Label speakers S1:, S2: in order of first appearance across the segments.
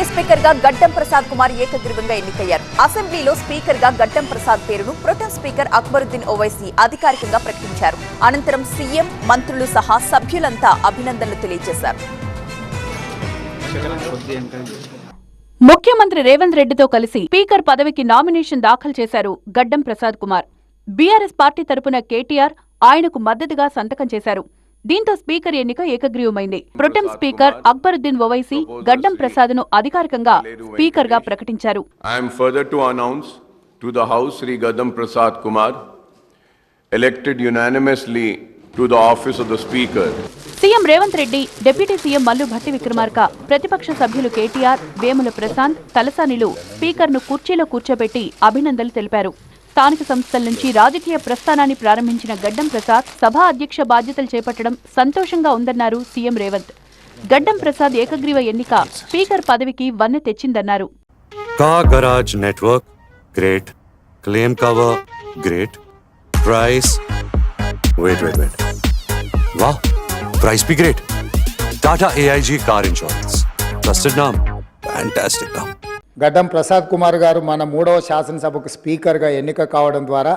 S1: Assembly స్పీకర్గా గడ్డం ప్రసాద్ కుమార్ ఏకగ్రీవంగా ఎన్నికయ్యారు. అసెంబ్లీలో స్పీకర్గా గడ్డం ప్రసాద్ పేరును ప్రొటెం స్పీకర్ అక్బరుద్దీన్ ఓవైసీ అధికారికంగా ప్రకటించారు. అనంతరం సీఎం మంత్రులు సహా సభ్యులంతా అభినందనలు తెలియజేశారు.
S2: ముఖ్యమంత్రి రేవంత్ రెడ్డితో కలిసి స్పీకర్ పదవికి నామినేషన్ దాఖలు చేశారు గడ్డం ప్రసాద్ కుమార్. బీఆర్ఎస్ పార్టీ తరపున కేటీఆర్ ఆయనకు మద్దతుగా సంతకం చేశారు. దీంతో స్పీకర్ ఎన్నిక ఏకగ్రీవమైంది. ప్రొటెం స్పీకర్ అక్బరుద్దీన్ ఓవైసీ గడ్డం ప్రసాద్ను అధికారికంగా స్పీకర్గా ప్రకటించారు.
S3: I am further to announce to the House Sri Gadam Prasad Kumar, elected unanimously to the office of the Speaker.
S2: CM Revanth Reddy deputy CM Mallu Bhatti Vikramarka ప్రతిపక్ష సభ్యులు కేటీఆర్ వేముల ప్రశాంత్ తలసానిలు స్పీకర్ను కుర్చీలో కూర్చోబెట్టి అభినందనలు తెలిపారు. స్థానిక సంస్థల నుంచి రాజకీయ ప్రస్థానాన్ని ప్రారంభించిన గడ్డం ప్రసాద్ సభ అధ్యక్ష బాధ్యతలు చేపట్టడం సంతోషంగా ఉందన్నారు సీఎం రేవంత్. గడ్డం ప్రసాద్ ఏకగ్రీవ ఎన్నిక స్పీకర్ పదవికి వన్నె తెచ్చిందన్నారు.
S4: Fantastic now.
S5: గడ్డం ప్రసాద్ కుమార్ గారు మన మూడవ శాసనసభకు స్పీకర్గా ఎన్నిక కావడం ద్వారా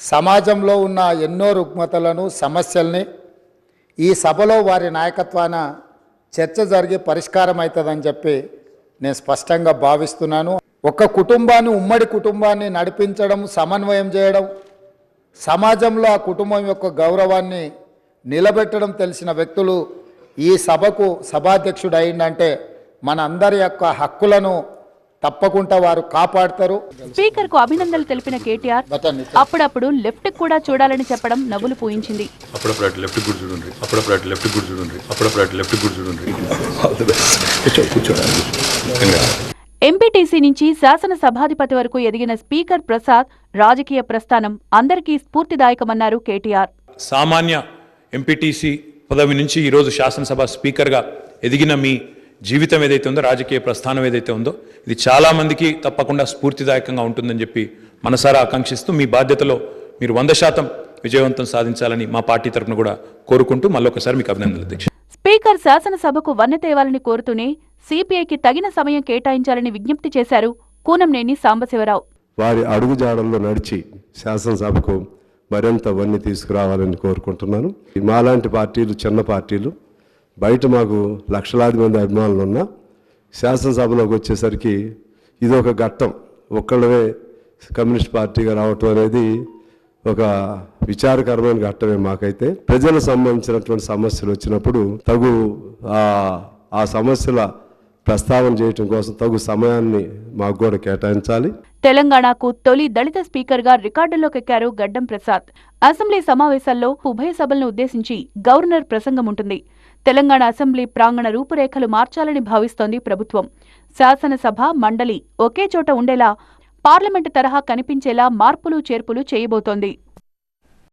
S5: సమాజంలో ఉన్న ఎన్నో రుగ్మతలను సమస్యల్ని ఈ సభలో వారి నాయకత్వాన చర్చ జరిగి పరిష్కారం అవుతుందని చెప్పి నేను స్పష్టంగా భావిస్తున్నాను. ఒక కుటుంబాన్ని ఉమ్మడి కుటుంబాన్ని నడిపించడం సమన్వయం చేయడం సమాజంలో ఆ కుటుంబం యొక్క గౌరవాన్ని నిలబెట్టడం తెలిసిన వ్యక్తులు ఈ సభకు సభాధ్యక్షుడు అయిందంటే మన అందరి యొక్క హక్కులను తప్పకుండా వారు కాపాడతారు.
S2: స్పీకర్కు అభినందనలు తెలిపిన కేటీఆర్ అప్పుడప్పుడు లెఫ్ట్ కూడా చూడాలని చెప్పడం నవ్వులు పూయించింది. ఎంపీటీసీ నుంచి శాసనసభాధిపతి వరకు ఎదిగిన స్పీకర్ ప్రసాద్ రాజకీయ ప్రస్థానం అందరికీ స్ఫూర్తిదాయకమన్నారు కేటీఆర్.
S6: సామాన్య ఎంపీటీసీ పదవి నుంచి ఈరోజు శాసనసభ స్పీకర్గా ఎదిగిన మీ జీవితం ఏదైతే ఉందో రాజకీయ ప్రస్థానం ఏదైతే ఉందో ఇది చాలా మందికి తప్పకుండా స్ఫూర్తిదాయకంగా ఉంటుందని చెప్పి మనసారా ఆకాంక్షిస్తూ మీ బాధ్యతలో మీరు వంద శాతం విజయవంతం సాధించాలని మా పార్టీ తరఫున కూడా కోరుకుంటూ మళ్ళొకసారి మీకు అభినందనలు అధ్యక్ష
S2: స్పీకర్ శాసనసభకు వన్నె తేవాలని కోరుతూనే సిపిఐకి తగిన సమయం కేటాయించాలని విజ్ఞప్తి చేశారు కూనంనేని సాంబశివరావు.
S7: వారి అడుగుజాడల్లో నడిచి శాసనసభకు మరింత వన్ని తీసుకురావాలని కోరుకుంటున్నాను. మాలాంటి పార్టీలు చిన్న పార్టీలు బయట మాకు లక్షలాది మంది అభిమానులు ఉన్నా శాసనసభలోకి వచ్చేసరికి ఇది ఒక ఘట్టం. ఒక్కళ్ళవే కమ్యూనిస్ట్ పార్టీగా రావటం అనేది ఒక విచారకరమైన ఘట్టమే మాకైతే. ప్రజలకు సంబంధించినటువంటి సమస్యలు వచ్చినప్పుడు తగు ఆ సమస్యల ప్రస్తావన చేయటం కోసం తగు సమయాన్ని మాకు కూడా కేటాయించాలి.
S2: తెలంగాణకు తొలి దళిత స్పీకర్గా రికార్డుల్లోకెక్కారు గడ్డం ప్రసాద్. అసెంబ్లీ సమావేశాల్లో ఉభయ సభలను ఉద్దేశించి గవర్నర్ ప్రసంగం ఉంటుంది. తెలంగాణ అసెంబ్లీ ప్రాంగణ రూపురేఖలు మార్చాలని భావిస్తోంది ప్రభుత్వం. శాసనసభ మండలి ఒకే చోట ఉండేలా పార్లమెంటు తరహా కనిపించేలా మార్పులు చేర్పులు చేయబోతోంది.